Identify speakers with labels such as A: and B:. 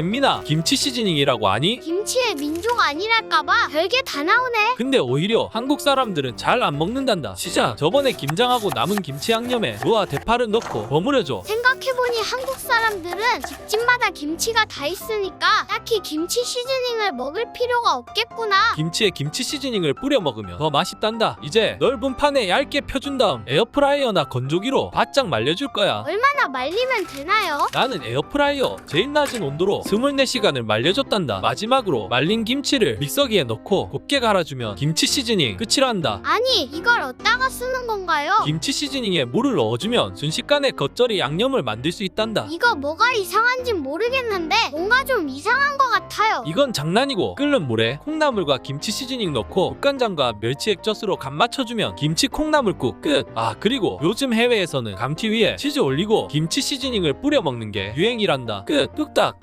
A: 잼민아 김치 시즈닝이라고 아니?
B: 김치의 민족 아니랄까봐 별게 다 나오네.
A: 근데 오히려 한국 사람들은 잘 안 먹는단다 시작 저번에 김장하고 남은 김치 양념에 무와 대파를 넣고 버무려줘
B: 생각해보니 한국 사람들은 집집마다 김치가 다 있으니까 딱히 김치 시즈닝을 먹을 필요가 없겠구나.
A: 김치에 김치 시즈닝을 뿌려 먹으면 더 맛있단다 이제 넓은 판에 얇게 펴준 다음 에어프라이어나 건조기로 바짝 말려줄 거야
B: 얼마나 말리면 되나요?
A: 나는 에어프라이어 제일 낮은 온도로 24시간을 말려줬단다 마지막으로 말린 김치를 믹서기에 넣고 곱게 갈아주면 김치 시즈닝 끝이란다
B: 아니 이걸 어디다가 쓰는 건가요?
A: 김치 시즈닝에 물을 넣어주면 순식간에 겉절이 양념을 만들 수 있단다
B: 이거 뭐가 이상한진 모르겠는데 뭔가 좀 같아요.
A: 이건 장난이고 끓는 물에 콩나물과 김치 시즈닝 넣고 국간장과 멸치 액젓으로 간 맞춰주면 김치 콩나물국 끝. 아 그리고 요즘 해외에서는 감튀 위에 치즈 올리고 김치 시즈닝을 뿌려 먹는 게 유행이란다. 끝. 뚝딱.